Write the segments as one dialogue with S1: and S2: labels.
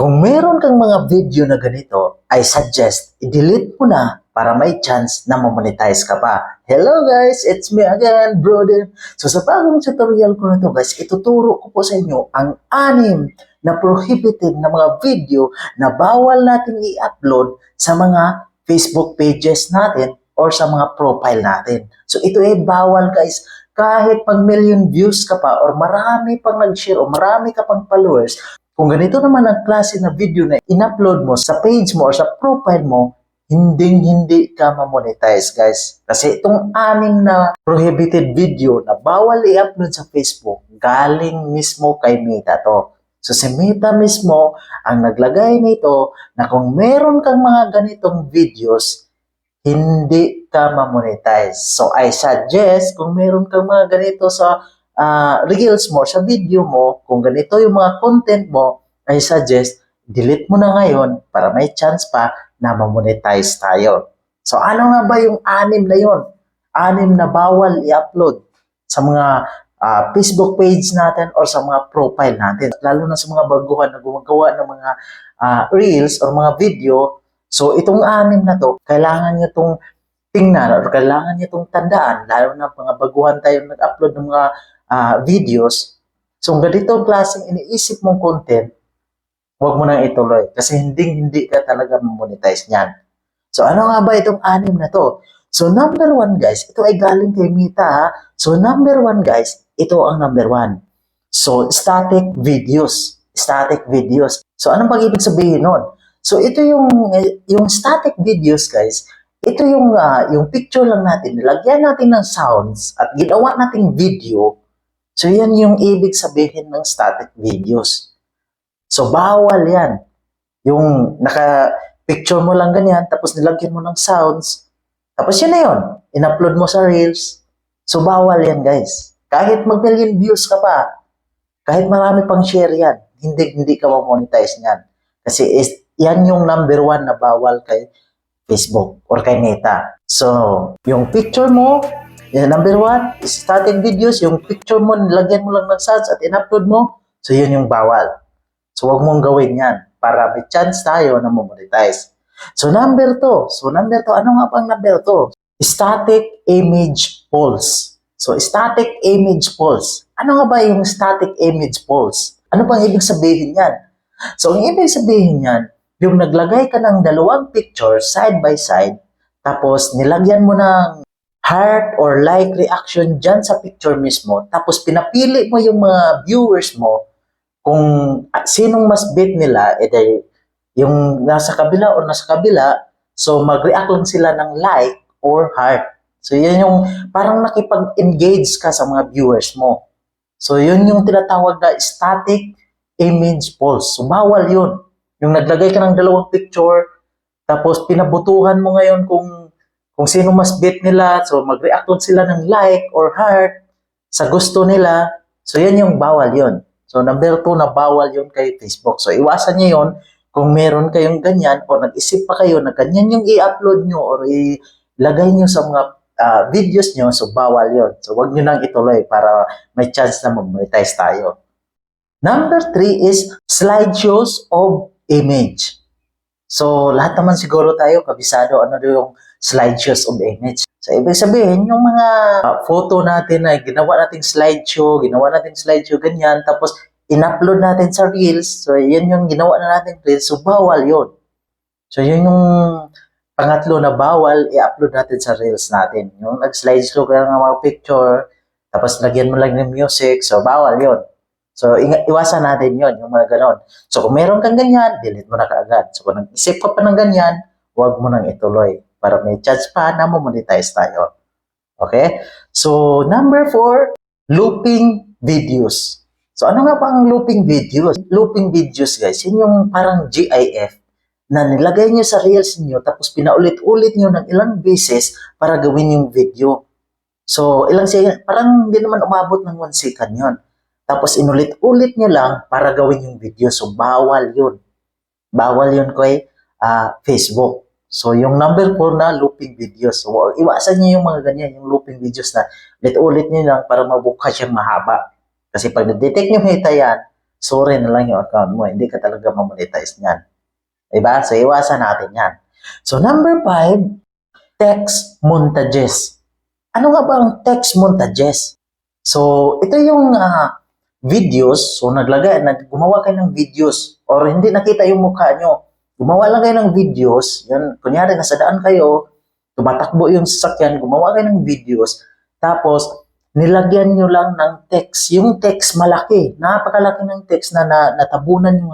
S1: Kung meron kang mga video na ganito, I suggest i-delete mo na para may chance na mamonetize ka pa. Hello guys, it's me again, brother. So sa bagong tutorial ko na to guys, ituturo ko po sa inyo ang anim na prohibited na mga video na bawal natin i-upload sa mga Facebook pages natin or sa mga profile natin. So ito ay bawal guys. Kahit pag million views ka pa or marami pang nag-share o marami ka pang followers, kung ganito naman ang klase na video na in-upload mo sa page mo or sa profile mo, hindi hindi ka ma-monetize guys. Kasi itong anim na prohibited video na bawal i-upload sa Facebook, galing mismo kay Meta to. So si Meta mismo ang naglagay nito na kung meron kang mga ganitong videos, hindi ka ma-monetize. So I suggest kung meron kang mga ganito sa ah, reels mo, sa video mo, kung ganito yung mga content mo, I suggest delete mo na ngayon para may chance pa na ma-monetize tayo. So ano nga ba yung anim na yon? Anim na bawal i-upload sa mga ah, Facebook page natin or sa mga profile natin. Lalo na sa mga baguhan na gumagawa ng mga ah, reels or mga video. So itong anim na to, kailangan nyo itong tingnan or kailangan nyo itong tandaan. Lalo na mga baguhan tayo nag-upload ng mga ah, videos. So kung ganito ang klaseng iniisip mong content, huwag mo nang ituloy kasi hindi hindi ka talaga monetize niyan. So ano nga ba itong anim na to? So number one guys, ito ay galing kay Mita ha. So number one guys, ito ang number one. So static videos. Static videos. So anong pag ibig sabihin nun? So ito yung yung static videos guys. Ito yung ah, yung picture lang natin. Nilagyan natin ng sounds at ginawa nating video. So yan yung ibig sabihin ng static videos. So, bawal yan. Yung naka-picture mo lang ganyan, tapos nilagyan mo ng sounds, tapos yun na yun. In-upload mo sa Reels. So, bawal yan, guys. Kahit mag-million views ka pa, kahit marami pang share yan, hindi, hindi ka ma-monetize niyan. Kasi is, yan yung number one na bawal kay Facebook or kay Meta. So, yung picture mo, yung number one, static videos, yung picture mo, nilagyan mo lang ng sounds at in-upload mo, so yun yung bawal. So, wag mong gawin yan para may chance tayo na monetize. So, number two. So, number two, ano nga pang number two? Static image pulse. So, static image pulse. Ano nga ba yung static image pulse? Ano bang ibig sabihin yan? So, ang ibig sabihin yan, yung naglagay ka ng dalawang picture side by side, tapos nilagyan mo ng heart or like reaction dyan sa picture mismo, tapos pinapili mo yung mga viewers mo kung sinong mas bet nila, edi yung nasa kabila o nasa kabila, so mag-react lang sila ng like or heart. So yan yung parang nakipag-engage ka sa mga viewers mo. So yun yung tinatawag na static image pulse. So bawal yun. Yung naglagay ka ng dalawang picture, tapos pinabutuhan mo ngayon kung kung sino mas bet nila, so mag-react sila ng like or heart sa gusto nila. So yan yung bawal yun. So, number two na bawal yun kay Facebook. So, iwasan niyo yun kung meron kayong ganyan o nag-isip pa kayo na ganyan yung i-upload nyo or ilagay nyo sa mga ah, videos nyo, so bawal yun. So, wag nyo nang ituloy para may chance na mag-monetize tayo. Number three is slideshows of image. So, lahat naman siguro tayo, kabisado ano yung slideshows of image. So, ibig sabihin, yung mga uh, photo natin na ginawa nating slideshow, ginawa nating slideshow, ganyan, tapos in-upload natin sa Reels. So, yan yung ginawa na nating Reels. So, bawal yun. So, yun yung pangatlo na bawal i-upload natin sa Reels natin. Yung nag-slideshow ka ng mga picture, tapos lagyan mo lang ng music, so bawal yun. So, iwasan natin yun, yung mga ganon. So, kung meron kang ganyan, delete mo na kaagad. So, kung nag-isip ka pa ng ganyan, huwag mo nang ituloy para may chance pa na monetize tayo. Okay? So, number four, looping videos. So, ano nga ba ang looping videos? Looping videos, guys, yun yung parang GIF na nilagay nyo sa reels nyo tapos pinaulit-ulit nyo ng ilang beses para gawin yung video. So, ilang second, parang hindi naman umabot ng one second yun. Tapos inulit-ulit nyo lang para gawin yung video. So, bawal yun. Bawal yun kay ah, Facebook. So, yung number 4 na looping videos. So, iwasan niyo yung mga ganyan, yung looping videos na ulit-ulit niyo lang para mabuka siyang mahaba. Kasi pag na-detect nyo hita yan, sorry na lang yung account mo. Hindi ka talaga mamonetize niyan. Diba? So, iwasan natin yan. So, number five, text montages. Ano nga ba ang text montages? So, ito yung ah, videos. So, naglagay, nag, gumawa kayo ng videos or hindi nakita yung mukha nyo. Gumawa lang kayo ng videos. Yan, kunyari, nasa daan kayo, tumatakbo yung sasakyan, gumawa kayo ng videos. Tapos, nilagyan nyo lang ng text. Yung text malaki. Napakalaki ng text na, na natabunan yung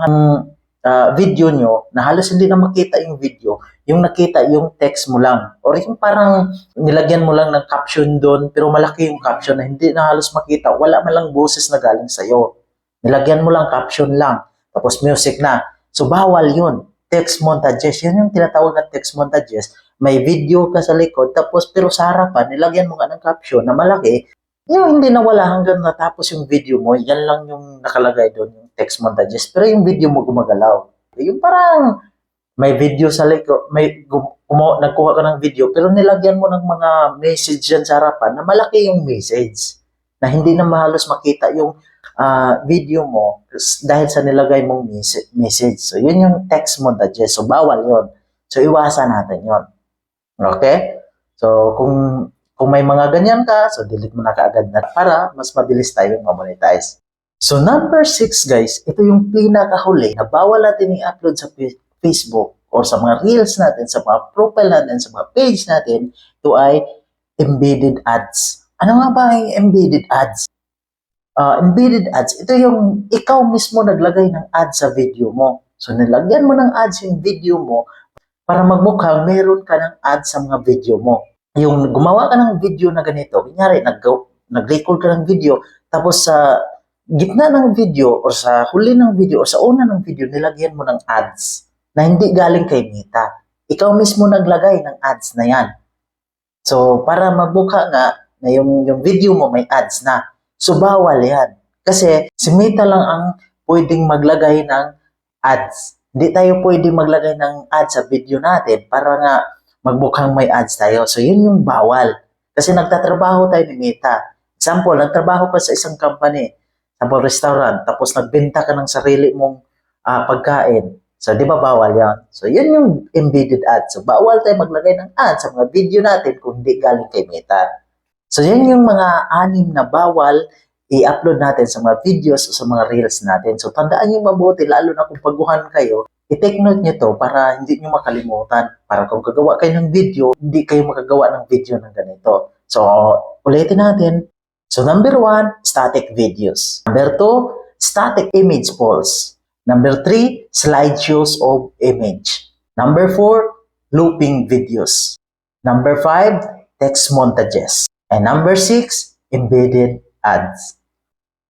S1: ah, video nyo na halos hindi na makita yung video. Yung nakita yung text mo lang. Or yung parang nilagyan mo lang ng caption doon pero malaki yung caption na hindi na halos makita. Wala man lang boses na galing sa'yo. Nilagyan mo lang caption lang. Tapos music na. So, bawal yun. Text montages. Yan yung tinatawag na text montages. May video ka sa likod, tapos pero sa harapan, nilagyan mo nga ng caption na malaki, yung hindi nawala hanggang natapos yung video mo, yan lang yung nakalagay doon, yung text montages. Pero yung video mo gumagalaw. Yung parang may video sa likod, may kumo, nagkuha ka ng video, pero nilagyan mo ng mga message dyan sa harapan na malaki yung message. Na hindi na mahalos makita yung ah, video mo dahil sa nilagay mong mes- message. So, yun yung text montages. So, bawal yun. So, iwasan natin yun. Okay? So, kung kung may mga ganyan ka, so delete mo na kaagad na para mas mabilis tayong mamonetize. So, number six, guys, ito yung pinakahuli na bawal natin i-upload sa Facebook or sa mga reels natin, sa mga profile natin, sa mga page natin, ito ay embedded ads. Ano nga ba ang embedded ads? Ah, embedded ads, ito yung ikaw mismo naglagay ng ads sa video mo. So, nilagyan mo ng ads yung video mo para magmukhang meron ka ng ads sa mga video mo. Yung gumawa ka ng video na ganito, kunyari, nag nag-record ka ng video, tapos sa gitna ng video or sa huli ng video or sa una ng video, nilagyan mo ng ads na hindi galing kay Meta. Ikaw mismo naglagay ng ads na yan. So, para magmukha nga na yung, yung video mo may ads na. So, bawal yan. Kasi si Meta lang ang pwedeng maglagay ng ads. Hindi tayo pwedeng maglagay ng ads sa video natin para nga magmukhang may ads tayo. So, yun yung bawal. Kasi nagtatrabaho tayo ni Meta. Example, nagtrabaho ka sa isang company, sa restaurant, tapos nagbenta ka ng sarili mong ah, pagkain. So, di ba bawal yan? So, yun yung embedded ads. So, bawal tayo maglagay ng ads sa mga video natin kung hindi galing kay Meta. So, yan yung mga anim na bawal i-upload natin sa mga videos o sa mga reels natin. So, tandaan nyo mabuti, lalo na kung baguhan kayo, i-take note nyo to para hindi nyo makalimutan. Para kung gagawa kayo ng video, hindi kayo makagawa ng video ng ganito. So, ulitin natin. So, number one, static videos. Number two, static image polls. Number three, slideshows of image. Number four, looping videos. Number five, text montages. And number six, embedded ads.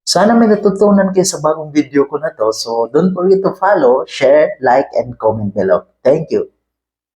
S1: Sana may natutunan kayo sa bagong video ko na to. So, don't forget to follow, share, like, and comment below. Thank you.